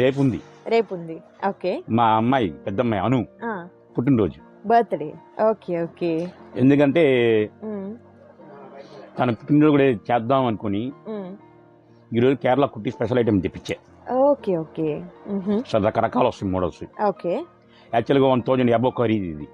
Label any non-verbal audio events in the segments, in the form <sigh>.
రేపు ఉంది రేపు ఉంది ఓకే. మా అమ్మాయి పెద్ద అమ్మాయి అను పుట్టినరోజు. బర్త్డే. Okay okay. ఎందుకంటే తన పుట్టినరోజు కూడా చేద్దాం అనుకుని ఈరోజు కేరళ కుట్టి స్పెషల్ ఐటమ్ తెప్పించే. Okay okay. సో రకరకాలు వస్తాయి మోడల్స్ ఓకే. యాక్చువల్గా వన్ థౌజండ్ అబో ఖరీదు ఇది.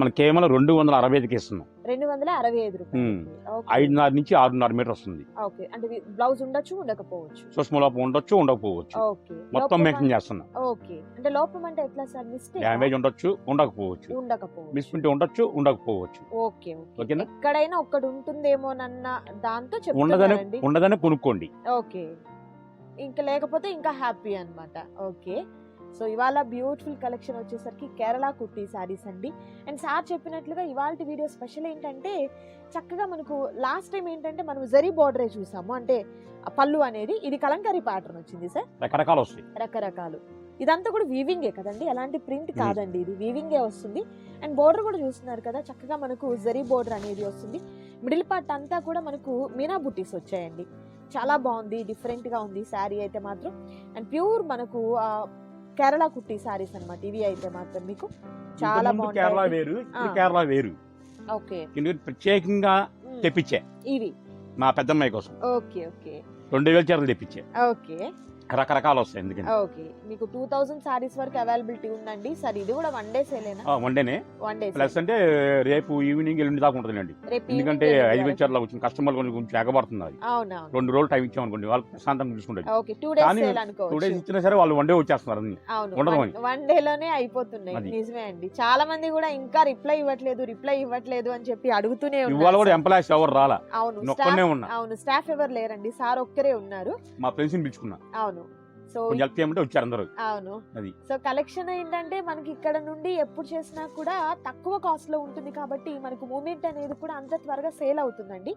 మనం కేవలం రెండు వందల అరవై ఐదుకి ఇస్తున్నాం. రెండు వందల అరవై ఐదు. రూపాయలు. ఐదున్నర నుంచి ఆరున్నర మీటర్ వస్తుంది. ఓకే. అంటే బ్లౌజ్ ఉండొచ్చు ఉండకపోవచ్చు? సుష్మ లోపం ఉండొచ్చు ఉండకపోవచ్చు. ఓకే. మొత్తం మేకింగ్ చేస్తున్నాం. ఓకే. అంటే లోపం అంటే ఎట్లా సార్? మిస్టేక్ డ్యామేజ్ ఉండొచ్చు ఉండకపోవచ్చు. ఉండకపోవచ్చు. మిస్ప్రింట్ ఉండొచ్చు ఉండకపోవచ్చు. Okay okay. ఓకేనా? ఎక్కడైనా ఒక్కటి ఉంటుందేమోనన్న దాంతో ఉండదని ఉండదని కొనుక్కోండి. ఓకే. ఇంకా లేకపోతే ఇంకా హ్యాపీ అన్నమాట. ఓకే. సో ఇవాళ బ్యూటిఫుల్ కలెక్షన్ వచ్చేసరికి కేరళ కుర్తీ శారీస్ అండి. అండ్ సార్ చెప్పినట్లుగా ఇవాళ వీడియో స్పెషల్ ఏంటంటే చక్కగా మనకు లాస్ట్ టైం ఏంటంటే మనం జరీ బార్డరే చూసాము. అంటే పళ్ళు అనేది ఇది కలంకారీ ప్యాటర్న్ వచ్చింది సార్ రకరకాలు వస్తాయి. రకరకాలు. ఇదంతా కూడా వీవింగే కదండి? ఎలాంటి ప్రింట్ కాదండి ఇది. వీవింగే వస్తుంది. అండ్ బోర్డర్ కూడా చూస్తున్నారు కదా చక్కగా మనకు జరీ బోర్డర్ అనేది వస్తుంది. మిడిల్ పార్ట్ అంతా కూడా మనకు మీనా బుట్టీస్ వచ్చాయండి. చాలా బాగుంది డిఫరెంట్గా ఉంది శారీ అయితే మాత్రం. అండ్ ప్యూర్ మనకు కేరళ కుట్టి శారీస్ అన్నమాట. ఇవి అయితే మాత్రం మీకు చాలా ఇంతకుముందు కేరళ వేరు. కేరళ వేరు. ఓకే. ప్రత్యేకంగా తెప్పించే. ఇవి. మా పెద్దమ్మాయి కోసం. Okay okay. రెండు వేల చీరలు తెప్పించే. ఓకే. రకరకాలు వస్తాయి ఎందుకంటే ఓకే. మీకు టూ థౌజండ్ శారీస్ వరకు అవైలబిలిటీ ఉందండి. సార్ ఇది కూడా వన్ డే సేలేనా ఆ, వన్డేనే వన్ డే ప్లస్ అంటే రేపు ఈవినింగ్ ఎల్లుండి దాకా ఉంటుందండి రేపు ఎందుకంటే వరకు. చీరలు వచ్చిన కస్టమర్లు కొంచెం కొంచెం ఎగబడుతున్నారు అవునవును. రెండు రోజులు టైం ఇచ్చామనుకోండి వాళ్ళు ప్రశాంతంగా చూసుకుంటారు. ఓకే టూ డేస్ కానీ సేల్ టూ అనుకోవచ్చు డేస్ ఇచ్చినా సరే వాళ్ళు వన్ డే వచ్చేస్తున్నారు అన్ని. అవును. ఉండదు వన్- వన్ డే లోనే అయిపోతున్నాయి. నిజమే అండి. చాలా మంది కూడా ఇంకా రిప్లై ఇవ్వట్లేదు రిప్లై ఇవ్వట్లేదు అని చెప్పి అడుగుతూనే ఇవాళ ఉన్నారు కూడా సార్. ఎంప్లాయీస్ ఎవరు రాలా? అవును. అవును. స్టాఫ్ ఎవరు లేరండి. సార్ ఒక్కరే ఉన్నారు. మా ఫ్రెండ్స్ని పిలుచుకున్నా. అవును. సో కొంచెం హెల్ప్ చేయమంటే వచ్చారు అందరూ. అవును. అది. సో కలెక్షన్ ఏంటంటే మనకి ఇక్కడ నుండి ఎప్పుడు చేసినా కూడా తక్కువ కాస్ట్లో ఉంటుంది కాబట్టి మనకు మూమెంట్ అనేది కూడా అంత త్వరగా సేల్ అవుతుందండి.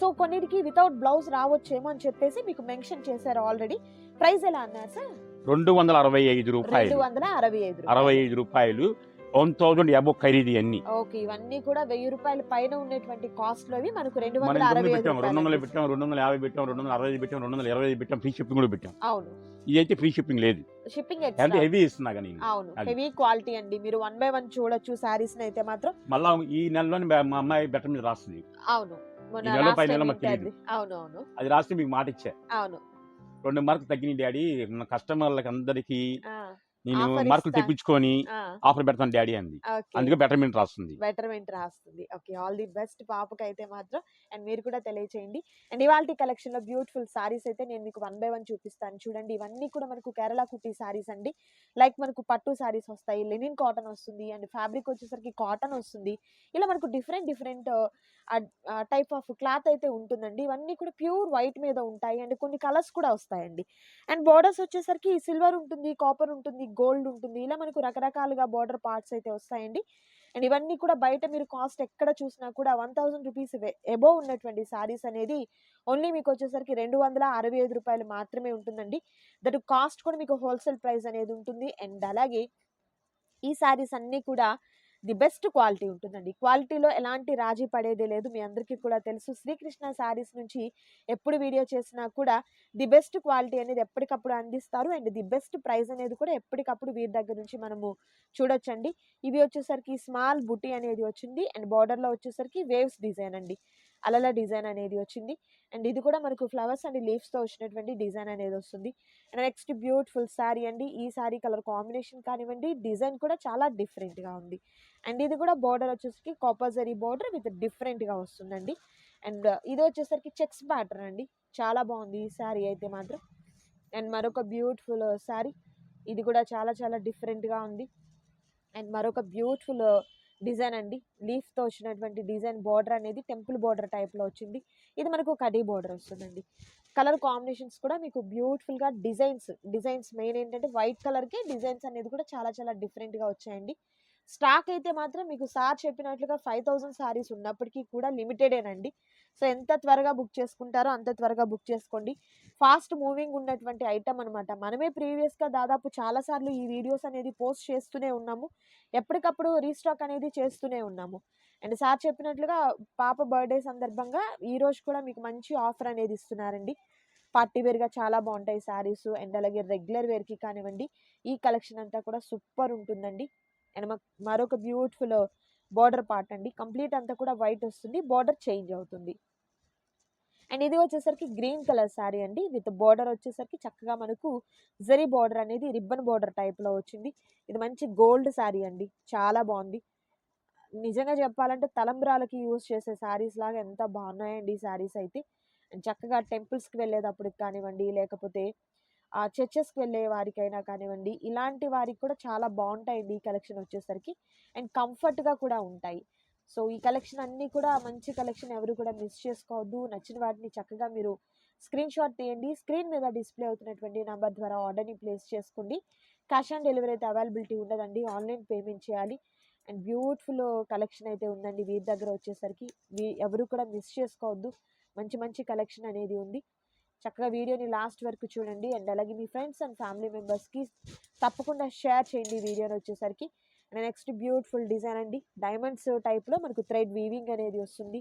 సో కొన్నిటికి వితౌట్ బ్లౌజ్ రావచ్చేమో అని చెప్పేసి మీకు మెన్షన్ చేశారు ఆల్రెడీ ప్రైస్ ఎలా అన్నారు సార్? రెండు వందల అరవై ఐదు రెండు రూపాయలు వందల అరవై ఐదు అరవై ఐదు రూపాయలు. వన్ థౌజండ్ అబో ఖరీదు అన్ని ఓకే ఇవన్నీ కూడా వెయ్యి రూపాయల పైన ఉన్నటువంటి కాస్ట్ లోవి మనకు రెండు వందల అరవై పెట్టాం రెండు వందలు పెట్టాం రెండు వందల యాభై పెట్టాం రెండు వందల అరవై పెట్టాం రెండు వందల ఇరవై పెట్టాం ఫ్రీ షిప్పింగ్ కూడా పెట్టాం. అవును. ఇదైతే ఫ్రీ షిప్పింగ్ లేదు. షిప్పింగ్ అంటే హెవీ ఇస్తున్నా కానీ అవును. హెవీ క్వాలిటీ అండి. మీరు వన్ బై వన్ చూడొచ్చు సారీస్ అయితే మాత్రం. మళ్ళా ఈ నెలలోని మా అమ్మాయి బెటర్ మీద రాస్తుంది. అవును. నెల పై నెల మాకు. అవును అవును. అది రాస్తే మీకు మాట ఇచ్చా అవును. రెండు మార్కులు తగ్గినాయి డాడీ. మన కస్టమర్లకి అందరికి నేను మార్కులు. తెప్పించుకొని ఆఫర్ పెడతాను డాడీ అంది. అందుకే బెటర్మెంట్ రాస్తుంది. బెటర్మెంట్ రాస్తుంది. ఓకే. ఆల్ ది బెస్ట్ పాపకి అయితే మాత్రం. అండ్ మీరు కూడా తెలియచేయండి. అండ్ ఇవాళ కలెక్షన్లో బ్యూటిఫుల్ సారీస్ అయితే నేను మీకు వన్ బై వన్ చూపిస్తాను. చూడండి ఇవన్నీ కూడా మనకు కేరళ కుట్టి సారీస్ అండి. లైక్ మనకు పట్టు సారీస్ వస్తాయి లెనిన్ కాటన్ వస్తుంది అండ్ ఫ్యాబ్రిక్ వచ్చేసరికి కాటన్ వస్తుంది. ఇలా మనకు different different type of cloth అయితే ఉంటుందండి. ఇవన్నీ కూడా ప్యూర్ వైట్ మీద ఉంటాయి అండ్ కొన్ని కలర్స్ కూడా వస్తాయండి. అండ్ బార్డర్స్ వచ్చేసరికి సిల్వర్ ఉంటుంది కాపర్ ఉంటుంది గోల్డ్ ఉంటుంది. ఇలా మనకు రకరకాలుగా బార్డర్ పార్ట్స్ అయితే వస్తాయండి. అండ్ ఇవన్నీ కూడా బయట మీరు కాస్ట్ ఎక్కడ చూసినా కూడా వన్ థౌజండ్ రూపీస్ ఎబో ఉన్నటువంటి శారీస్ అనేది ఓన్లీ మీకు వచ్చేసరికి రెండు వందల అరవై ఐదు రూపాయలు మాత్రమే ఉంటుందండి. దట్ కాస్ట్ కూడా మీకు హోల్సేల్ ప్రైస్ అనేది ఉంటుంది. అండ్ అలాగే ఈ శారీస్ అన్నీ కూడా ది బెస్ట్ క్వాలిటీ ఉంటుందండి. క్వాలిటీలో ఎలాంటి రాజీ పడేదే లేదు. మీ అందరికీ కూడా తెలుసు. శ్రీకృష్ణ సారీస్ నుంచి ఎప్పుడు వీడియో చేసినా కూడా ది బెస్ట్ క్వాలిటీ అనేది ఎప్పటికప్పుడు అందిస్తారు. అండ్ ది బెస్ట్ ప్రైస్ అనేది కూడా ఎప్పటికప్పుడు వీరి దగ్గర నుంచి మనము చూడొచ్చండి. ఇవి వచ్చేసరికి స్మాల్ బుటీ అనేది వచ్చింది. అండ్ బార్డర్లో వచ్చేసరికి వేవ్స్ డిజైన్ అండి. అలల డిజైన్ అనేది వచ్చింది. అండ్ ఇది కూడా మనకు ఫ్లవర్స్ అండ్ లీవ్స్తో వచ్చినటువంటి డిజైన్ అనేది వస్తుంది. అండ్ నెక్స్ట్ బ్యూటిఫుల్ శారీ అండి. ఈ శారీ కలర్ కాంబినేషన్ కానివ్వండి డిజైన్ కూడా చాలా డిఫరెంట్గా ఉంది. అండ్ ఇది కూడా బార్డర్ వచ్చేసరికి కాపర్జరీ బార్డర్ విత్ డిఫరెంట్గా వస్తుందండి. అండ్ ఇది వచ్చేసరికి చెక్స్ ప్యాటర్న్ అండి. చాలా బాగుంది ఈ శారీ అయితే మాత్రం. అండ్ మరొక బ్యూటిఫుల్ శారీ ఇది కూడా చాలా చాలా డిఫరెంట్గా ఉంది. అండ్ మరొక బ్యూటిఫుల్ డిజైన్ అండి. లీఫ్తో వచ్చినటువంటి డిజైన్ బార్డర్ అనేది టెంపుల్ బార్డర్ టైప్లో వచ్చింది. ఇది మనకు కడీ బార్డర్ వస్తుందండి. కలర్ కాంబినేషన్స్ కూడా మీకు బ్యూటిఫుల్గా డిజైన్స్ డిజైన్స్ మెయిన్ ఏంటంటే వైట్ కలర్కి డిజైన్స్ అనేది కూడా చాలా చాలా డిఫరెంట్గా వచ్చాయండి. స్టాక్ అయితే మాత్రం మీకు సార్ చెప్పినట్లుగా ఫైవ్ థౌజండ్ సారీస్ ఉన్నప్పటికీ కూడా లిమిటెడేనండి. సో ఎంత త్వరగా బుక్ చేసుకుంటారో అంత త్వరగా బుక్ చేసుకోండి. ఫాస్ట్ మూవింగ్ ఉన్నటువంటి ఐటమ్ అనమాట మనమే ప్రీవియస్గా దాదాపు చాలా సార్లు ఈ వీడియోస్ అనేది పోస్ట్ చేస్తూనే ఉన్నాము. ఎప్పటికప్పుడు రీస్టాక్ అనేది చేస్తూనే ఉన్నాము. అండ్ సార్ చెప్పినట్లుగా పాప బర్త్డే సందర్భంగా ఈరోజు కూడా మీకు మంచి ఆఫర్ అనేది ఇస్తున్నారండి. పార్టీ వేర్గా చాలా బాగుంటాయి శారీస్ అండ్ అలాగే రెగ్యులర్ వేర్కి కానివ్వండి ఈ కలెక్షన్ అంతా కూడా సూపర్ ఉంటుందండి. అండ్ మరొక బ్యూటిఫుల్ బార్డర్ పార్ట్ అండి. కంప్లీట్ అంతా కూడా వైట్ వస్తుంది. బార్డర్ చేంజ్ అవుతుంది. అండ్ ఇది వచ్చేసరికి గ్రీన్ కలర్ శారీ అండి. విత్ బార్డర్ వచ్చేసరికి చక్కగా మనకు జరీ బార్డర్ అనేది రిబ్బన్ బార్డర్ టైప్లో వచ్చింది. ఇది మంచి గోల్డ్ శారీ అండి. చాలా బాగుంది. నిజంగా చెప్పాలంటే తలంబ్రాలకి యూజ్ చేసే శారీస్ లాగా ఎంత బాగున్నాయండి ఈ శారీస్ అయితే. అండ్ చక్కగా టెంపుల్స్కి వెళ్ళేటప్పుడు కానివ్వండి లేకపోతే చర్చెస్కి వెళ్ళే వారికైనా కానివ్వండి ఇలాంటి వారికి కూడా చాలా బాగుంటాయండి ఈ కలెక్షన్ వచ్చేసరికి. అండ్ కంఫర్ట్గా కూడా ఉంటాయి. సో ఈ కలెక్షన్ అన్నీ కూడా మంచి కలెక్షన్ ఎవరు కూడా మిస్ చేసుకోవద్దు. నచ్చిన వాటిని చక్కగా మీరు స్క్రీన్ షాట్ తీయండి. స్క్రీన్ మీద డిస్ప్లే అవుతున్నటువంటి నెంబర్ ద్వారా ఆర్డర్ని ప్లేస్ చేసుకోండి. క్యాష్ ఆన్ డెలివరీ అయితే అవైలబిలిటీ ఉండదండి. ఆన్లైన్ పేమెంట్ చేయాలి. అండ్ బ్యూటిఫుల్ కలెక్షన్ అయితే ఉందండి వీరి దగ్గర వచ్చేసరికి. ఎవరు కూడా మిస్ చేసుకోవద్దు. మంచి మంచి కలెక్షన్ అనేది ఉంది. చక్కగా వీడియోని లాస్ట్ వరకు చూడండి. అండ్ అలాగే మీ ఫ్రెండ్స్ అండ్ ఫ్యామిలీ మెంబర్స్కి తప్పకుండా షేర్ చేయండి ఈ వీడియోని వచ్చేసరికి. అండ్ నెక్స్ట్ బ్యూటిఫుల్ డిజైన్ అండి. డైమండ్స్ టైప్లో మనకు థ్రెడ్ వీవింగ్ అనేది వస్తుంది.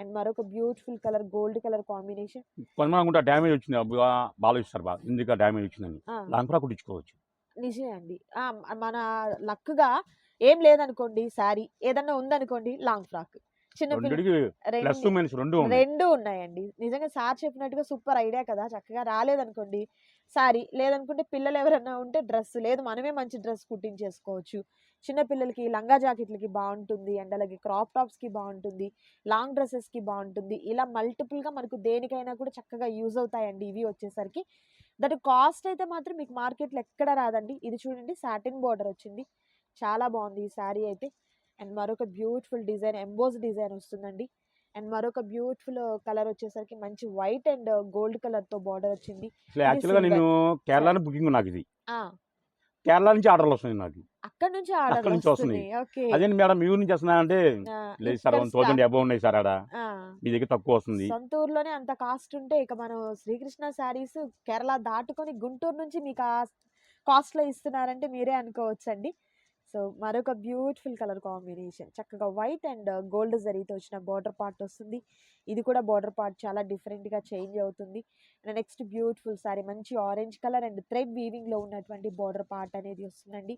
అండ్ మరొక beautiful colour gold colour combination. కొంతమంది డ్యామేజ్ వచ్చింది. బాగా బాగా. ఎందుకు డ్యామేజ్ వచ్చిందని. లాంగ్ ఫ్రాక్ కుట్టించుకోవచ్చు. నిజమే అండి. మన లక్గా ఏం లేదనుకోండి శారీ ఏదన్నా ఉందనుకోండి లాంగ్ ఫ్రాక్. చిన్న రెండు ఉన్నాయండి. నిజంగా సార్ చెప్పినట్టుగా సూపర్ ఐడియా కదా! చక్కగా రాలేదనుకోండి సారీ లేదనుకుంటే పిల్లలు ఎవరైనా ఉంటే డ్రెస్ లేదు మనమే మంచి డ్రెస్ కుట్టించేసుకోవచ్చు. చిన్న పిల్లలకి లంగా జాకెట్లకి బాగుంటుంది అండ్ అలాగే క్రాప్ టాప్స్కి బాగుంటుంది లాంగ్ డ్రెస్సెస్కి బాగుంటుంది. ఇలా మల్టిపుల్గా మనకు దేనికైనా కూడా చక్కగా యూజ్ అవుతాయండి ఇవి వచ్చేసరికి. దట్ కాస్ట్ అయితే మాత్రం మీకు మార్కెట్లో ఎక్కడ రాదండి. ఇది చూడండి సాటిన్ బార్డర్ వచ్చింది. చాలా బాగుంది ఈ శారీ అయితే. అండ్ మరొక బ్యూటిఫుల్ డిజైన్ ఎంబోస్ డిజైన్ వస్తుందండి. అండ్ మరొక బ్యూటిఫుల్ కలర్ వచ్చేసరికి మంచి వైట్ అండ్ గోల్డ్ కలర్తో బార్డర్ వచ్చింది. యాక్చువల్గా. నేను కేరళ బుకింగ్ నాకు ఇది కేరళ నుంచి ఆర్డర్లు వస్తుంది నాకు. అక్కడ నుంచి ఆర్డర్ అక్కడ నుంచి వస్తుంది వస్తున్నాయి. ఓకే. అదే మేడం మీ ఊరి నుంచి వస్తున్నా అంటే లేదు సార్ వన్ థౌసండ్ అబౌవ్ ఉన్నాయి సార్ ఆడ. మీ దగ్గర తక్కువ వస్తుంది. సొంత ఊర్లోనే అంత కాస్ట్ ఉంటే ఇక మనం శ్రీకృష్ణ శారీస్ కేరళ దాటుకొని గుంటూరు నుంచి మీకు కాస్ట్లో ఇస్తున్నారంటే మీరే అనుకోవచ్చండి. సో మరొక బ్యూటిఫుల్ కలర్ కాంబినేషన్. చక్కగా వైట్ అండ్ uh, గోల్డ్ జరీతో వచ్చిన బార్డర్ పార్ట్ వస్తుంది. ఇది కూడా బార్డర్ పార్ట్ చాలా డిఫరెంట్గా చేంజ్ అవుతుంది. అండ్ నెక్స్ట్ బ్యూటిఫుల్ సారీ మంచి ఆరెంజ్ కలర్ అండ్ థ్రెడ్ వీవింగ్లో ఉన్నటువంటి బార్డర్ పార్ట్ అనేది వస్తుందండి.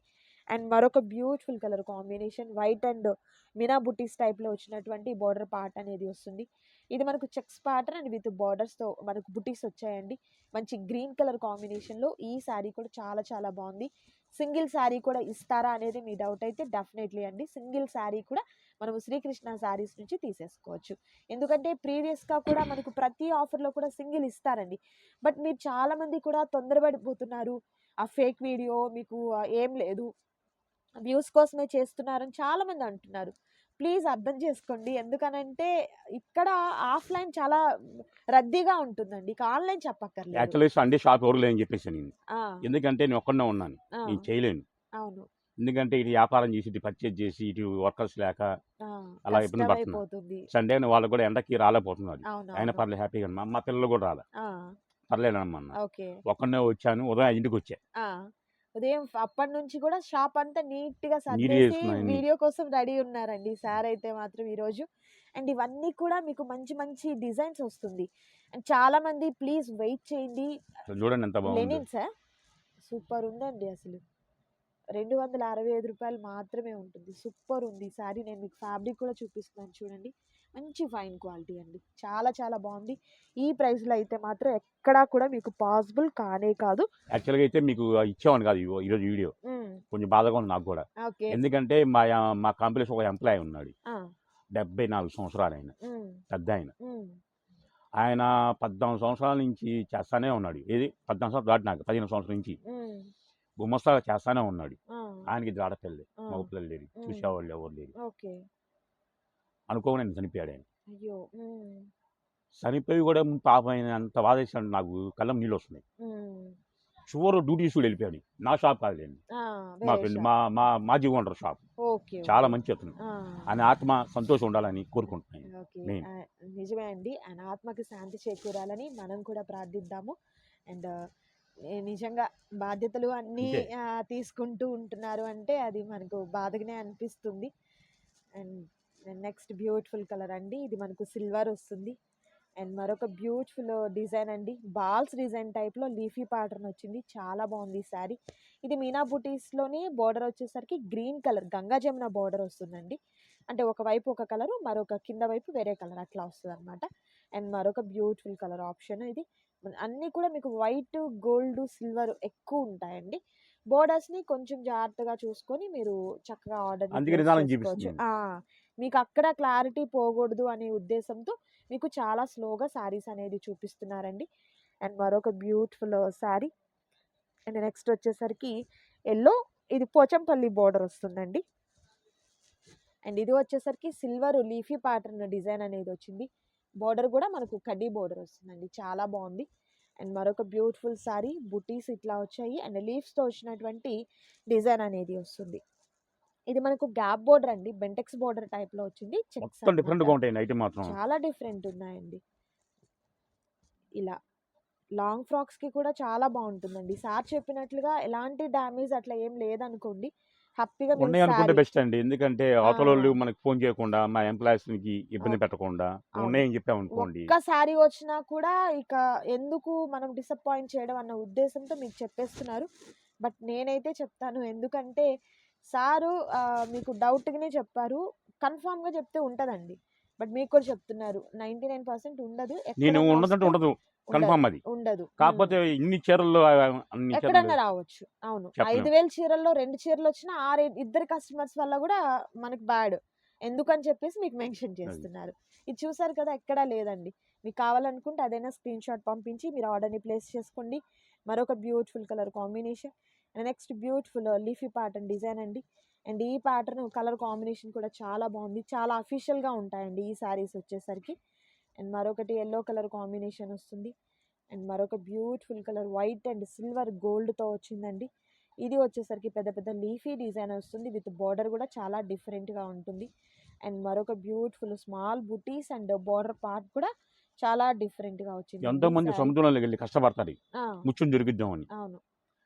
అండ్ మరొక beautiful colour combination white and Mina బుటీస్ టైప్లో వచ్చినటువంటి బార్డర్ పార్ట్ అనేది వస్తుంది. ఇది మనకు చెక్స్ ప్యాటర్న్ అండ్ విత్ బార్డర్స్తో మనకు బుటీస్ వచ్చాయండి. మంచి గ్రీన్ కలర్ కాంబినేషన్లో ఈ శారీ కూడా చాలా చాలా బాగుంది. సింగిల్ శారీ కూడా ఇస్తారా అనేది మీ డౌట్ అయితే డెఫినెట్లీ అండి. సింగిల్ శారీ కూడా మనము శ్రీకృష్ణ శారీస్ నుంచి తీసేసుకోవచ్చు. ఎందుకంటే ప్రీవియస్గా కూడా మనకు ప్రతి ఆఫర్లో కూడా సింగిల్ ఇస్తారండి. బట్ మీరు చాలామంది కూడా తొందరపడిపోతున్నారు. ఆ ఫేక్ వీడియో మీకు ఏం లేదు. వ్యూస్ కోసమే చేస్తున్నారని చాలామంది అంటున్నారు. ప్లీజ్ అర్థం చేసుకోండి. ఎందుకనంటే ఇక్కడ ఆఫ్లైన్ చాలా రద్దీగా ఉంటుందండి. ఇక ఆన్లైన్ చెప్పక్కర్లేదు. యాక్చువల్లీ సండే షాప్ ఎవరు లేదని చెప్పేసి నేను. ఎందుకంటే నేను ఒక్కడనే ఉన్నాను. నేను చేయలేను. అవును. ఎందుకంటే ఇటు వ్యాపారం చేసి ఇటు పర్చేజ్ చేసి ఇటు వర్కర్స్ లేక అలా ఇబ్బంది. కష్టమైపోతుంది. సండే వాళ్ళు కూడా ఎండకి రాలేకపోతున్నారు. ఆయన. పర్లేదు హ్యాపీగా మా పిల్లలు కూడా రాలే. పర్లేదమ్మా ఒక్కడనే వచ్చాను. ఉదయం ఇంటికి వచ్చా. ఉదయం అప్పటి నుంచి కూడా షాప్ అంతా నీట్గా సర్దేసి. వీడియో కోసం రెడీ ఉన్నారండి సార్ అయితే మాత్రం ఈ రోజు. అండ్ ఇవన్నీ కూడా మీకు మంచి మంచి డిజైన్స్ వస్తుంది. అండ్ చాలా మంది ప్లీజ్ వెయిట్ చేయండి. చూడండి ఎంత బాగుంది. లెనిన్ సార్ సూపర్ ఉందండి అసలు. రెండు వందల అరవై ఐదు రూపాయలు మాత్రమే ఉంటుంది. సూపర్ ఉంది ఈ సారీ. నేను మీకు ఫ్యాబ్రిక్ కూడా చూపిస్తున్నాను చూడండి. మంచి ఫైన్ క్వాలిటీ అండి. చాలా చాలా బాగుంది. ఈ ప్రైస్లో అయితే మాత్రం ఎక్కడా కూడా మీకు పాసిబుల్ కానే కాదు. యాక్చువల్గా అయితే మీకు ఇచ్చేవాను కాదు ఈరోజు వీడియో. కొంచెం బాధగా ఉంది నాకు కూడా. ఎందుకంటే మా మా కంపెనీలో ఒక ఎంప్లాయీ ఉన్నాడు. డెబ్బై నాలుగు సంవత్సరాలు ఆయన. పెద్ద ఆయన. ఆయన పద్నాలుగు సంవత్సరాల నుంచి చేస్తానే ఉన్నాడు. ఏది? పద్నాలుగు సంవత్సరాలు దాటినాక పదిహేను సంవత్సరాల నుంచి. గుమ్మస్తాగా చేస్తానే ఉన్నాడు. ఆయనకి ఇద్దరు ఆడపిల్లలు మగ పిల్లలు లేరు మ్మ్. చూసేవాళ్ళు ఎవరు లేరు. అనుకోని నేను చనిపోయాడు ఆయన. చనిపోయి కూడా పాపం ఆయన అంత బాధేసాడు నాకు కళ్ళం నీళ్ళు వస్తున్నాయి. చివరి డ్యూటీ కూడా వెళ్ళిపోయాడు. నా షాప్ కాదులేండి ఆ, మా ఫ్రెండ్. మా మా మాజీ ఓనర్ షాప్. ఓకే చాలా. మంచి అతను. ఆయన ఆత్మ సంతోషం ఉండాలని కోరుకుంటున్నాను నిజమే అండి. ఆయన ఆత్మకి శాంతి చేకూరాలని మనం కూడా ప్రార్థిద్దాము. అండ్ నిజంగా బాధ్యతలు అన్నీ తీసుకుంటూ ఉంటున్నారు అంటే అది మనకు బాధగానే అనిపిస్తుంది. అండ్ నెక్స్ట్ బ్యూటిఫుల్ కలర్ అండి. ఇది మనకు సిల్వర్ వస్తుంది. అండ్ మరొక బ్యూటిఫుల్ డిజైన్ అండి. బాల్స్ డిజైన్ టైప్లో లీఫీ ప్యాటర్న్ వచ్చింది. చాలా బాగుంది ఈ శారీ. ఇది మీనా బుటీస్లోని బార్డర్ వచ్చేసరికి green colour Ganga Jamuna border వస్తుందండి. అంటే ఒక వైపు ఒక కలరు మరొక కింద వైపు వేరే కలర్ అట్లా వస్తుంది అనమాట అండ్ మరొక బ్యూటిఫుల్ కలర్ ఆప్షన్ ఇది. అన్నీ కూడా మీకు వైట్ గోల్డ్ సిల్వర్ ఎక్కువ ఉంటాయండి. బోర్డర్స్ని కొంచెం జాగ్రత్తగా చూసుకొని మీరు చక్కగా ఆర్డర్ అందుకే. మీకు అక్కడ క్లారిటీ పోకూడదు అనే ఉద్దేశంతో మీకు చాలా స్లోగా శారీస్ అనేది చూపిస్తున్నారండి. అండ్ మరొక బ్యూటిఫుల్ శారీ. అండ్ నెక్స్ట్ వచ్చేసరికి ఎల్లో ఇది పోచంపల్లి బోర్డర్ వస్తుందండి. అండ్ ఇది వచ్చేసరికి సిల్వర్ లీఫీ ప్యాటర్న్ డిజైన్ అనేది వచ్చింది. బోర్డర్ కూడా మనకు కడ్డీ బోర్డర్ వస్తుందండి. చాలా బాగుంది. అండ్ మరొక బ్యూటిఫుల్ సారీ బుటీస్ ఇట్లా వచ్చాయి. అండ్ లీవ్స్తో వచ్చినటువంటి డిజైన్ అనేది వస్తుంది. ఇది మనకు గ్యాప్ బోర్డర్ అండి. బెంటెక్స్ బోర్డర్ టైప్లో వచ్చింది. చెక్స్ మొత్తం ఉంటాయి ఐటమ్ మాత్రం. చాలా డిఫరెంట్ ఉన్నాయండి. ఇలా లాంగ్ ఫ్రాక్స్కి కూడా చాలా బాగుంటుందండి. సార్ చెప్పినట్లుగా ఎలాంటి డ్యామేజ్ అట్లా ఏం లేదనుకోండి. హ్యాపీగా ఉన్నాయి అనుకుంటే బెస్ట్ అండి. ఎందుకంటే అవతల వాళ్ళు ఆ. మనకి ఫోన్ చేయకుండా మా ఎంప్లాయీస్కి ఇబ్బంది. పెట్టకుండా. ఉన్నాయని చెప్పాం అనుకోండి. ఒక్క శారీ వచ్చినా కూడా ఇక ఎందుకు మనం డిసప్పాయింట్ చేయడం అన్న ఉద్దేశంతో మీకు చెప్పేస్తున్నారు. బట్ నేనైతే చెప్తాను. ఎందుకంటే సారు మీకు డౌట్గానే చెప్పారు. కన్ఫామ్గా చెప్తే ఉంటుందండి. బట్ మీకు కూడా చెప్తున్నారు. నైంటీ నైన్ పర్సెంట్ ఉండదు. నేను ఉండదంటే ఉండదు. కన్ఫామ్ అది. ఉండదు. కాకపోతే ఇన్ని అన్ని ఎక్కడన్నా చీరలు రావచ్చు. అవును. ఐదు వేల చీరల్లో రెండు చీరలు వచ్చినా ఆ రే- ఇద్దరు కస్టమర్స్ వల్ల కూడా మనకి బ్యాడ్. ఎందుకని చెప్పేసి మీకు మెన్షన్ చేస్తున్నారు. ఇది చూసారు కదా ఎక్కడా లేదండి. మీకు కావాలనుకుంటే అదైనా స్క్రీన్ షాట్ పంపించి మీరు ఆర్డర్ని ప్లేస్ చేసుకోండి. మరొక beautiful colour combination. And next beautiful leafy pattern design అండి. అండ్ ఈ ప్యాటర్న్ కలర్ కాంబినేషన్ కూడా చాలా బాగుంది. చాలా అఫీషియల్గా ఉంటాయండి ఈ శారీస్ వచ్చేసరికి. అండ్ మరొకటి ఎల్లో కలర్ కాంబినేషన్ వస్తుంది. అండ్ మరొక beautiful colour white and silver గోల్డ్తో వచ్చిందండి. ఇది వచ్చేసరికి పెద్ద పెద్ద లీఫీ డిజైన్ వస్తుంది. విత్ బార్డర్ కూడా చాలా డిఫరెంట్గా ఉంటుంది. అండ్ మరొక బ్యూటిఫుల్ స్మాల్ బుటీస్ అండ్ బార్డర్ పార్ట్ కూడా చాలా డిఫరెంట్గా వచ్చింది ఎంతో మంది సముద్రంలోకి వెళ్ళి కష్టపడతారు. ముచ్చుని దొరికిద్దామని అవును.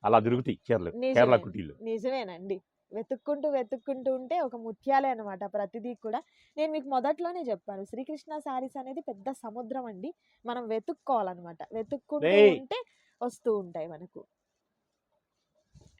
అలా దొరుకుతాయి నిజమే. కేరళ కుటీలు. నిజమేనండి. వెతుక్కుంటూ వెతుక్కుంటూ ఉంటే ఒక ముత్యాలే అనమాట ప్రతిదీ కూడా. నేను మీకు మొదట్లోనే చెప్పాను శ్రీకృష్ణ శారీస్ అనేది పెద్ద సముద్రం అండి. మనం వెతుక్కోవాలన్నమాట. వెతుక్కుంటూ. ఉంటే వస్తూ ఉంటాయి మనకు.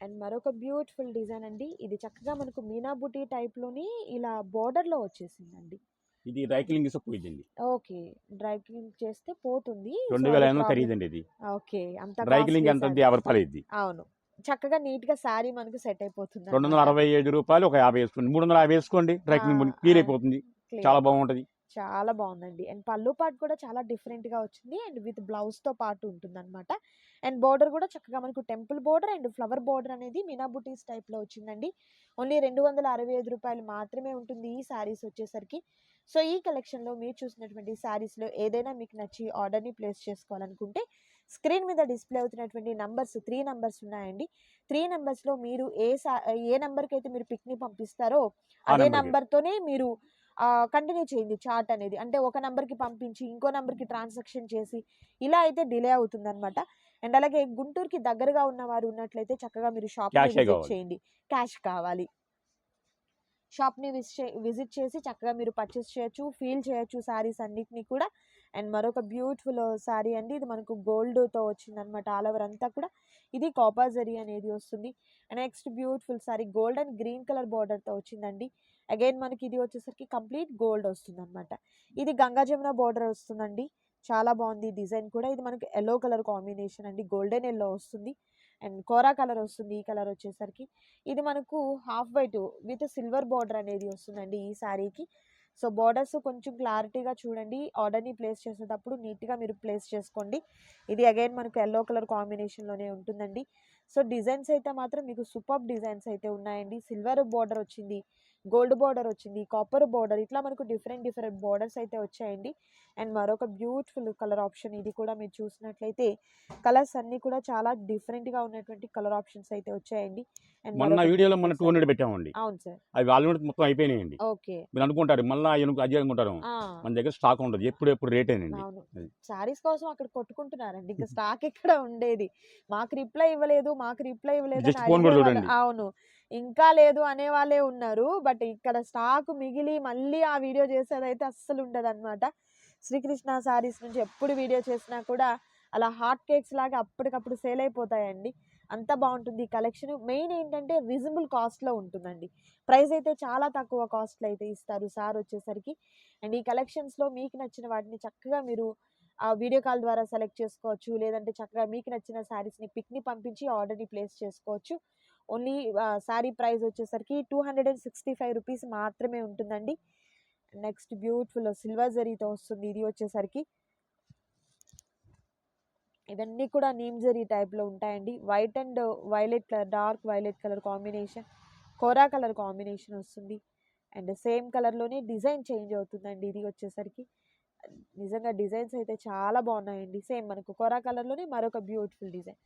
అండ్ మరొక బ్యూటిఫుల్ డిజైన్ అండి. ఇది చక్కగా మనకు మీనా బుటీ టైప్లోని ఇలా border లో వచ్చేసిందండి. ఇది రైకిలింగ్ ఇస్తే పోయిందండి ఓకే. డ్రై క్లీన్ చేస్తే పోతుంది. రెండు వేల ఐదు ఖరీదండి ఇది. ఓకే. అంత costly ఎంత saree. యాభై రూపాయలు అవును. చక్కగా నీట్గా శారీ మనకు సెట్ అయిపోతుంది రెండు వందల. అరవై ఏడు రూపాయలు ఒక యాభై వేసుకోండి. మూడు వందల యాభై వేసుకోండి. ఆ, క్లియర్ ఆ. అయిపోతుంది. చాలా బాగుంటది. చాలా బాగుందండి. అండ్ పళ్ళు పాటు కూడా చాలా డిఫరెంట్గా వచ్చింది. అండ్ విత్ బ్లౌజ్తో పాటు ఉంటుంది అనమాట అండ్ బోర్డర్ కూడా చక్కగా మనకు temple border and flower border అనేది మీనా బుటీస్ టైప్లో వచ్చిందండి. ఓన్లీ రెండు వందల అరవై ఐదు రూపాయలు మాత్రమే ఉంటుంది ఈ శారీస్ వచ్చేసరికి. సో ఈ కలెక్షన్లో మీరు చూసినటువంటి శారీస్లో ఏదైనా మీకు నచ్చి ఆర్డర్ని ప్లేస్ చేసుకోవాలనుకుంటే స్క్రీన్ మీద డిస్ప్లే అవుతున్నటువంటి నంబర్స్ త్రీ నంబర్స్ ఉన్నాయండి. త్రీ నంబర్స్లో మీరు ఏ సా- ఏ నంబర్కి అయితే మీరు పిక్ని పంపిస్తారో అదే number కి. నంబర్ తోనే మీరు కంటిన్యూ చేయండి చార్ట్ అనేది. అంటే ఒక number కి పంపించి ఇంకో number కి ట్రాన్సాక్షన్ చేసి ఇలా అయితే డిలే అవుతుంది అనమాట అండ్ అలాగే గుంటూరుకి దగ్గరగా ఉన్న వారు ఉన్నట్లయితే చక్కగా మీరు షాప్. చేయండి. క్యాష్ కావాలి. షాప్ని విజిట్ చేసి చక్కగా మీరు పర్చేస్ చేయొచ్చు ఫీల్ చేయొచ్చు శారీస్ అన్నిటినీ కూడా. అండ్ మరొక బ్యూటిఫుల్ శారీ అండి. ఇది మనకు గోల్డ్తో వచ్చిందనమాట ఆల్ ఓవర్ అంతా కూడా ఇది కాపర్ జరీ అనేది వస్తుంది. And next beautiful sari gold and green colour బార్డర్తో వచ్చిందండి. అగైన్ మనకి ఇది వచ్చేసరికి కంప్లీట్ గోల్డ్ వస్తుందన్నమాట. ఇది గంగా జమున బార్డర్ వస్తుందండి. చాలా బాగుంది డిజైన్ కూడా. ఇది మనకి ఎల్లో కలర్ కాంబినేషన్ అండి. గోల్డెన్ ఎల్లో వస్తుంది. అండ్ కోరా కలర్ వస్తుంది ఈ కలర్ వచ్చేసరికి. ఇది మనకు half white with silver border అనేది వస్తుందండి ఈ శారీకి. సో బార్డర్స్ కొంచెం క్లారిటీగా చూడండి. ఆర్డర్ని ప్లేస్ చేసేటప్పుడు నీట్గా మీరు ప్లేస్ చేసుకోండి. ఇది అగైన్ మనకు ఎల్లో కలర్ కాంబినేషన్లోనే ఉంటుందండి. సో డిజైన్స్ అయితే మాత్రం మీకు సూపర్ డిజైన్స్ అయితే ఉన్నాయండి. సిల్వర్ బార్డర్ వచ్చింది. గోల్డ్ బార్డర్ వచ్చింది కాపర్ బార్డర్ ఇట్లా మనకు డిఫరెంట్ డిఫరెంట్ బార్డర్స్ అయితే వచ్చాయండి. అండ్ మరొక బ్యూటిఫుల్ కలర్ ఆప్షన్ ఇది కూడా మీరు చూసినట్లయితే కలర్స్ అన్నీ కూడా చాలా డిఫరెంట్గా ఉన్నటువంటి కలర్ ఆప్షన్స్ అయితే వచ్చాయండి. అండ్ మొన్న వీడియోలో మన టూ హండ్రెడ్ పెట్టామండి. అవును సార్. అవి ఆల్రెడీ మొత్తం అయిపోయినాయండి. ఓకే. మీరు అనుకుంటారు మళ్ళీ ఎనుక అది అనుకుంటారు. మన దగ్గర స్టాక్ ఉండదు ఎప్పుడు ఎప్పుడు రేటేనండి అవును. అది. శారీస్ కోసం అక్కడ కొట్టుకుంటున్నారండి ఇంకా స్టాక్ ఎక్కడ ఉండేది. మాకు రిప్లై ఇవ్వలేదు మాకు రిప్లై ఇవ్వలేదు. అవును. ఇంకా లేదు అనే వాళ్ళే ఉన్నారు. బట్ ఇక్కడ స్టాక్ మిగిలి మళ్ళీ ఆ వీడియో చేసేదైతే అస్సలు ఉండదు అనమాట శ్రీకృష్ణ సారీస్ నుంచి ఎప్పుడు వీడియో చేసినా కూడా అలా హాట్ కేక్స్ లాగా అప్పటికప్పుడు సేల్ అయిపోతాయండి. అంత బాగుంటుంది కలెక్షన్. మెయిన్ ఏంటంటే రీజనబుల్ కాస్ట్లో ఉంటుందండి. ప్రైస్ అయితే చాలా తక్కువ కాస్ట్లో అయితే ఇస్తారు సార్ వచ్చేసరికి. అండ్ ఈ కలెక్షన్స్లో మీకు నచ్చిన వాటిని చక్కగా మీరు ఆ వీడియో కాల్ ద్వారా సెలెక్ట్ చేసుకోవచ్చు. లేదంటే చక్కగా మీకు నచ్చిన శారీస్ని పిక్ని పంపించి ఆర్డర్ని ప్లేస్ చేసుకోవచ్చు. ఓన్లీ శారీ ప్రైస్ వచ్చేసరికి two hundred and sixty five rupees మాత్రమే ఉంటుందండి. నెక్స్ట్ బ్యూటిఫుల్ సిల్వర్ జరీతో వస్తుంది. ఇది వచ్చేసరికి ఇవన్నీ కూడా నీమ్ జరీ టైప్లో ఉంటాయండి. White and violet colour dark violet colour combination Kora colour combination వస్తుంది. అండ్ సేమ్ కలర్లోనే డిజైన్ చేంజ్ అవుతుందండి ఇది వచ్చేసరికి. నిజంగా డిజైన్స్ అయితే చాలా బాగున్నాయండి. సేమ్ మనకు కోరా కలర్లోనే మరొక బ్యూటిఫుల్ డిజైన్.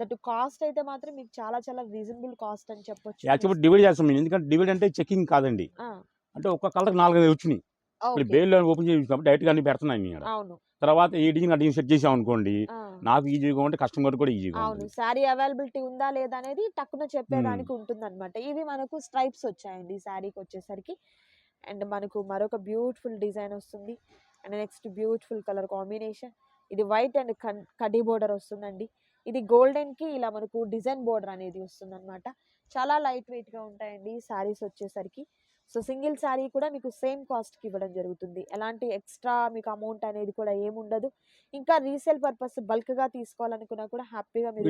దట్ కాస్ట్ అయితే మాత్రం మీకు చాలా చాలా రీజనబుల్ కాస్ట్ అని చెప్పొచ్చు. యాక్చువల్ డివైడ్ చేస్తాం మేము. ఎందుకంటే డివైడ్ అంటే చెకింగ్ కాదండి. అంటే ఒక్క కలర్ నాలుగైదు వచ్చినాయి. ఇప్పుడు. బేల్లో ఓపెన్ చేసి కాబట్టి డైరెక్ట్గా అన్ని పెడుతున్నాయి నేను అవును. తర్వాత ఈ డిజైన్ ఆ డిజైన్ సెట్ చేసాం అనుకోండి నాకు ఈజీగా ఉంటే కస్టమర్ కూడా ఈజీగా అవును. శారీ అవైలబిలిటీ ఉందా లేదా అనేది టక్కున చెప్పేదానికి ఉంటుంది అనమాట ఇవి మనకు స్ట్రైప్స్ వచ్చాయండి శారీకి వచ్చేసరికి. అండ్ మనకు మరొక బ్యూటిఫుల్ డిజైన్ వస్తుంది. And next beautiful colour combination ఇది వైట్ అండ్ కడ్డీ బోర్డర్ వస్తుందండి. ఇది golden కి ఇలా మనకు డిజైన్ బోర్డర్ అనేది వస్తుంది అనమాట చాలా లైట్గా ఉంటాయండి శారీస్ వచ్చేసరికి. సో సింగిల్ శారీ కూడా మీకు సేమ్ కాస్ట్కి ఇవ్వడం జరుగుతుంది. ఎలాంటి ఎక్స్ట్రా మీకు అమౌంట్ అనేది కూడా ఏముండదు ఇంకా రీసేల్ పర్పస్ బల్క్గా తీసుకోవాలనుకున్నా కూడా హ్యాపీగా మీరు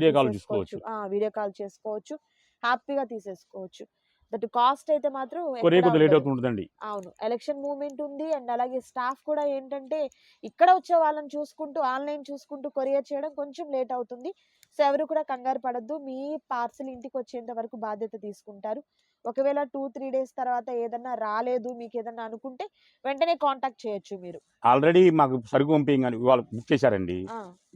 వీడియో కాల్ చేసుకోవచ్చు. హ్యాపీగా తీసేసుకోవచ్చు. దట్ కాస్ట్ అయితే మాత్రం లేట్. అవుతుంటుందండి అవును ఎలక్షన్ మూమెంట్ ఉంది అండ్ అలాగే స్టాఫ్ కూడా ఏంటంటే ఇక్కడ వచ్చే వాళ్ళని చూసుకుంటూ ఆన్లైన్ చూసుకుంటూ కొరియర్ చేయడం కొంచెం లేట్ అవుతుంది. సో ఎవరు కూడా కంగారు పడద్దు మీ పార్సల్ ఇంటికి వచ్చేంత వరకు బాధ్యత తీసుకుంటారు. ఒకవేళ టూ త్రీ డేస్ తర్వాత ఏదన్నా రాలేదు మీకు ఏదన్నా అనుకుంటే వెంటనే కాంటాక్ట్ చేయొచ్చు మీరు. ఆల్రెడీ మాకు సరుకు పంపింగ్ అని ఇవాళ బుక్ చేశారండి.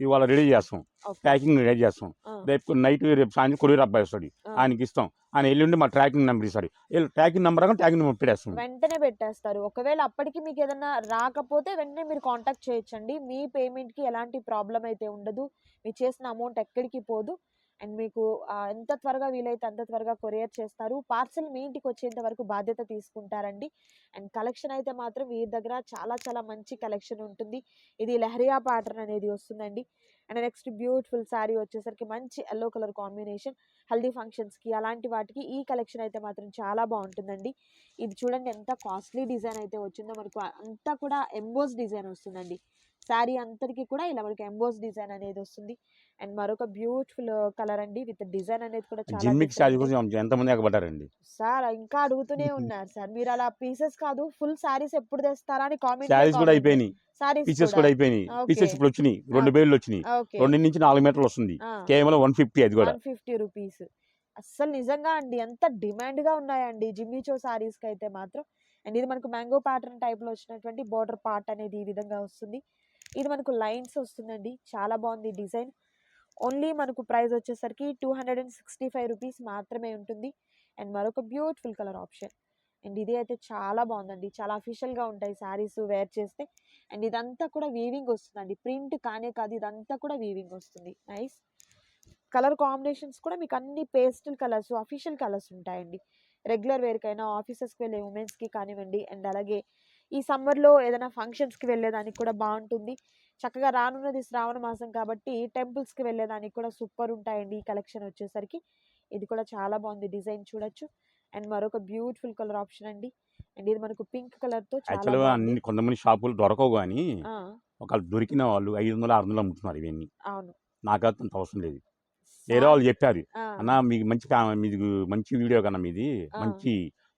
ఇవాళ రెడీ చేస్తాం. ప్యాకింగ్ రెడీ చేస్తాం. రేపు నైట్ రేపు సాయంత్రం కొరియర్ అబ్బాయి వస్తాడు. ఆయనకి ఇస్తాం. ఆయన ఎల్లుండి మా ట్రాకింగ్ నెంబర్ ఇస్తారు ట్రాకింగ్ నెంబర్ ట్రాకింగ్ నెంబర్ పెట్టేస్తాం. వెంటనే పెట్టేస్తారు. ఒకవేళ అప్పటికి మీకు ఏదన్నా రాకపోతే వెంటనే మీరు కాంటాక్ట్ చేయొచ్చండి. మీ పేమెంట్కి ఎలాంటి ప్రాబ్లం అయితే ఉండదు. మీరు చేసిన అమౌంట్ ఎక్కడికి పోదు. అండ్ మీకు ఎంత త్వరగా వీలైతే అంత త్వరగా కొరియర్ చేస్తారు. పార్సల్ మీ ఇంటికి వచ్చేంత వరకు బాధ్యత తీసుకుంటారండి. అండ్ కలెక్షన్ అయితే మాత్రం వీరి దగ్గర చాలా చాలా మంచి కలెక్షన్ ఉంటుంది. ఇది లెహరియా ప్యాటర్న్ అనేది వస్తుందండి. అండ్ నెక్స్ట్ బ్యూటిఫుల్ శారీ వచ్చేసరికి మంచి ఎల్లో కలర్ కాంబినేషన్ హల్దీ ఫంక్షన్స్కి అలాంటి వాటికి ఈ కలెక్షన్ అయితే మాత్రం చాలా బాగుంటుందండి. ఇది చూడండి ఎంత కాస్ట్లీ డిజైన్ అయితే వచ్చిందో. మనకు అంతా కూడా ఎంబోస్ డిజైన్ వస్తుందండి. శారీ అంతటికి కూడా ఇలా మనకి ఎంబోస్ డిజైన్ అనేది వస్తుంది. అండ్ మరొక బ్యూటిఫుల్ కలర్ అండి విత్ డిజైన్ అనేది కూడా చాలా జిమ్మిక్. ఛార్జ్ కోసం ఎంతమంది ఎగబడ్డారండి. సార్ ఇంకా అడుగుతూనే <laughs> ఉన్నారు సార్. మీరు అలా పీసెస్ కాదు ఫుల్ శారీస్ ఎప్పుడు తెస్తారా అని కామెంట్ శారీస్ కూడా అయిపోయినాయి. సారీస్ పీసెస్ కూడా. అయిపోయినాయి. పీసెస్ ఇప్పుడు వచ్చినాయి. రెండు. బేళ్ళు వచ్చినాయి. రెండు నుంచి నాలుగు మీటర్లు వస్తుంది. కేవలం వన్ ఫిఫ్టీ అది కూడా. Fifty rupees. అస్సలు నిజంగా అండి ఎంత డిమాండ్గా ఉన్నాయండి జిమ్మిచో సారీస్కి అయితే మాత్రం. అండ్ ఇది మనకు మ్యాంగో ప్యాటర్న్ టైప్లో వచ్చినటువంటి బోర్డర్ పార్ట్ అనేది ఈ విధంగా వస్తుంది. ఇది మనకు లైన్స్ వస్తుందండి. చాలా బాగుంది డిజైన్. ఓన్లీ మనకు ప్రైస్ వచ్చేసరికి two hundred and sixty five rupees మాత్రమే ఉంటుంది. అండ్ మరొక బ్యూటిఫుల్ కలర్ ఆప్షన్. అండ్ ఇది అయితే చాలా బాగుందండి. చాలా అఫీషియల్గా ఉంటాయి సారీస్ వేర్ చేస్తే. అండ్ ఇదంతా కూడా వీవింగ్ వస్తుందండి. ప్రింట్ కానే కాదు ఇదంతా కూడా వీవింగ్ వస్తుంది. నైస్. కలర్ కాంబినేషన్స్ కూడా మీకు అన్ని పేస్టల్ కలర్స్ అఫీషియల్ కలర్స్ ఉంటాయండి. రెగ్యులర్ వేర్కైనా ఆఫీసెస్కి వెళ్ళే ఉమెన్స్కి కానివ్వండి. అండ్ అలాగే ఈ సమ్మర్లో ఏదైనా ఫంక్షన్స్కి వెళ్ళేదానికి కూడా బాగుంటుంది. చక్కగా రానున్నది శ్రావణ మాసం కాబట్టి టెంపుల్స్కి వెళ్ళేదానికి కూడా సూపర్ ఉంటాయండి ఈ కలెక్షన్ వచ్చేసరికి. ఇది కూడా చాలా బాగుంది డిజైన్ చూడొచ్చు. అండ్ మరొక బ్యూటిఫుల్ కలర్ ఆప్షన్ అండి. అండ్ ఇది మనకు పింక్ యాక్చువల్గా బాగుంది. అన్ని కొంతమంది షాపులు దొరకవు కానీ ఒకళ్ళు దొరికిన వాళ్ళు ఐదు వందలు ఆరు వందలు అమ్ముతున్నారు ఇవన్నీ. అవును. నాకు అంత అవసరం లేదు. వేరే వాళ్ళు చెప్పారు అన్న మీకు మంచి మీది మంచి వీడియో కన్నా మీది. మంచి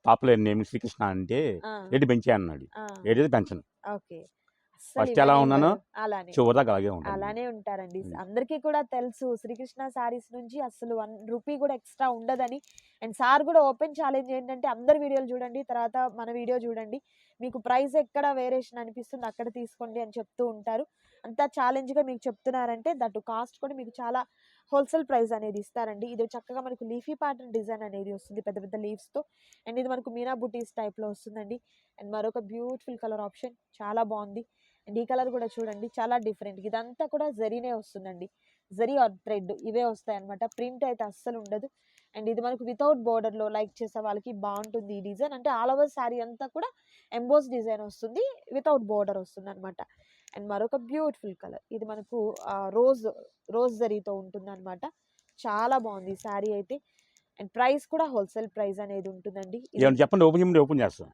పాపులర్ నేమ్ శ్రీకృష్ణ అంటే రేటు పెంచే అన్నాడు. రేటు పెంచను. First ఎలా ఉన్నానో ఇవ్వరు. అలానే. చివరి దాకా అలాగే అలానే ఉంటారండి. అందరికీ కూడా తెలుసు శ్రీకృష్ణ సారీస్ నుంచి అసలు వన్ రూపీ కూడా ఎక్స్ట్రా ఉండదని. అండ్ సార్ కూడా ఓపెన్ ఛాలెంజ్ ఏంటంటే అందరి వీడియోలు చూడండి తర్వాత మన వీడియో చూడండి. మీకు ప్రైస్ ఎక్కడ వేరియేషన్ అనిపిస్తుంది అక్కడ తీసుకోండి అని చెప్తూ ఉంటారు. అంత ఛాలెంజ్గా మీకు చెప్తున్నారంటే దట్టు కాస్ట్ కూడా మీకు చాలా హోల్సేల్ ప్రైస్ అనేది ఇస్తారండి. ఇది చక్కగా మనకు లీఫీ ప్యాటర్న్ డిజైన్ అనేది వస్తుంది పెద్ద పెద్ద లీవ్స్తో అండ్ ఇది మనకు మీనా బుటీస్ టైప్లో వస్తుందండి. అండ్ మరొక బ్యూటిఫుల్ కలర్ ఆప్షన్ చాలా బాగుంది. అండ్ ఈ కలర్ కూడా చూడండి చాలా డిఫరెంట్. ఇదంతా కూడా జరీనే వస్తుందండి. జరీ ఆర్ థ్రెడ్ ఇవే వస్తాయన్నమాట. ప్రింట్ అయితే అస్సలు ఉండదు. అండ్ ఇది మనకు వితౌట్ బోర్డర్లో లైక్ చేసే వాళ్ళకి బాగుంటుంది ఈ డిజైన్. అంటే ఆల్ ఓవర్ శారీ అంతా కూడా ఎంబోస్ డిజైన్ వస్తుంది వితౌట్ బోర్డర్ వస్తుంది అనమాట అండ్ మరొక బ్యూటిఫుల్ కలర్ ఇది మనకు రోజ్ రోజ్ జరీతో ఉంటుంది అనమాట చాలా బాగుంది ఈ శారీ అయితే. అండ్ ప్రైస్ కూడా హోల్సేల్ ప్రైస్ అనేది ఉంటుందండి. ఇది చెప్పండి ఓపెన్ చేయమంటే ఓపెన్ చేస్తాం.